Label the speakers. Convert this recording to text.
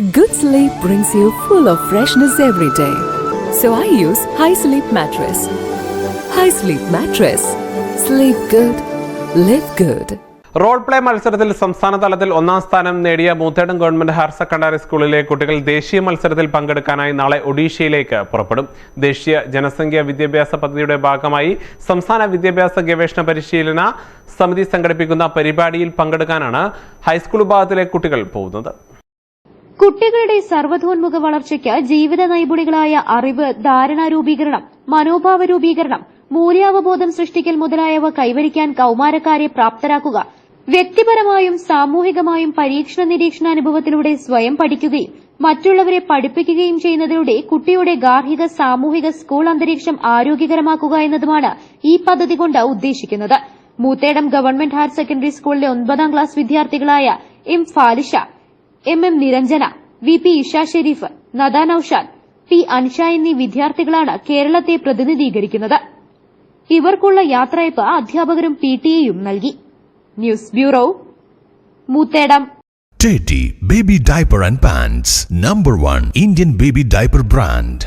Speaker 1: Good sleep brings you full of freshness every day. So I use High Sleep Mattress. High Sleep Mattress. Sleep good. Live good.
Speaker 2: Role play മത്സരത്തിൽ സംസ്ഥാന തലത്തിൽ ഒന്നാം സ്ഥാനം നേടിയ Moothedam government higher secondary സ്കൂളിലെ കുട്ടികൾ ദേശീയ മത്സരത്തിൽ പങ്കെടുക്കാനായി നാളെ ഒഡീഷയിലേക്ക് പുറപ്പെടും ദേശീയ ജനസംഖ്യ വിദ്യാഭ്യാസ പദ്ധതിയുടെ ഭാഗമായി സംസ്ഥാന വിദ്യാഭ്യാസ ഗവേഷണ പരിശീലന സമിതി സംഘടിപ്പിക്കുന്ന പരിപാടിയിൽ പങ്കെടുക്കാനാണ് ഹൈസ്കൂൾ വിഭാഗത്തിലെ കുട്ടികൾ പോകുന്നത്
Speaker 3: കുട്ടികളുടെ സർവതോന്മുഖ വളർച്ചയ്ക്ക് ജീവിത നൈപുണികളായ അറിവ് ധാരണാ രൂപീകരണം മനോഭാവ രൂപീകരണം മൂല്യാവബോധം സൃഷ്ടിക്കൽ മുതലായവ കൈവരിക്കാൻ കൌമാരക്കാരെ പ്രാപ്തരാക്കുക വ്യക്തിപരമായും സാമൂഹികമായും പരീക്ഷണ നിരീക്ഷണാനുഭവത്തിലൂടെ സ്വയം പഠിക്കുകയും മറ്റുള്ളവരെ പഠിപ്പിക്കുകയും ചെയ്യുന്നതിലൂടെ കുട്ടിയുടെ ഗാർഹിക സാമൂഹിക സ്കൂൾ അന്തരീക്ഷം ആരോഗ്യകരമാക്കുക എന്നതുമാണ് ഈ പദ്ധതി കൊണ്ട് ഉദ്ദേശിക്കുന്നത്. മൂത്തേടം ഗവൺമെന്റ് ഹയർ സെക്കൻഡറി സ്കൂളിലെ ഒൻപതാം class വിദ്യാർത്ഥികളായ M Falisha M M Niranjana V P Isha Sherif Nada Naushad P Ansha എന്നീ വിദ്യാർത്ഥികളാണ് കേരളത്തെ പ്രതിനിധീകരിക്കുന്നത്. ഇവർക്കുള്ള യാത്രയപ്പ് അധ്യാപകരും പി ടി എയും നൽകി. News bureau Moothedam.
Speaker 4: Teddy Baby Diaper and Pants, number one Indian baby diaper brand.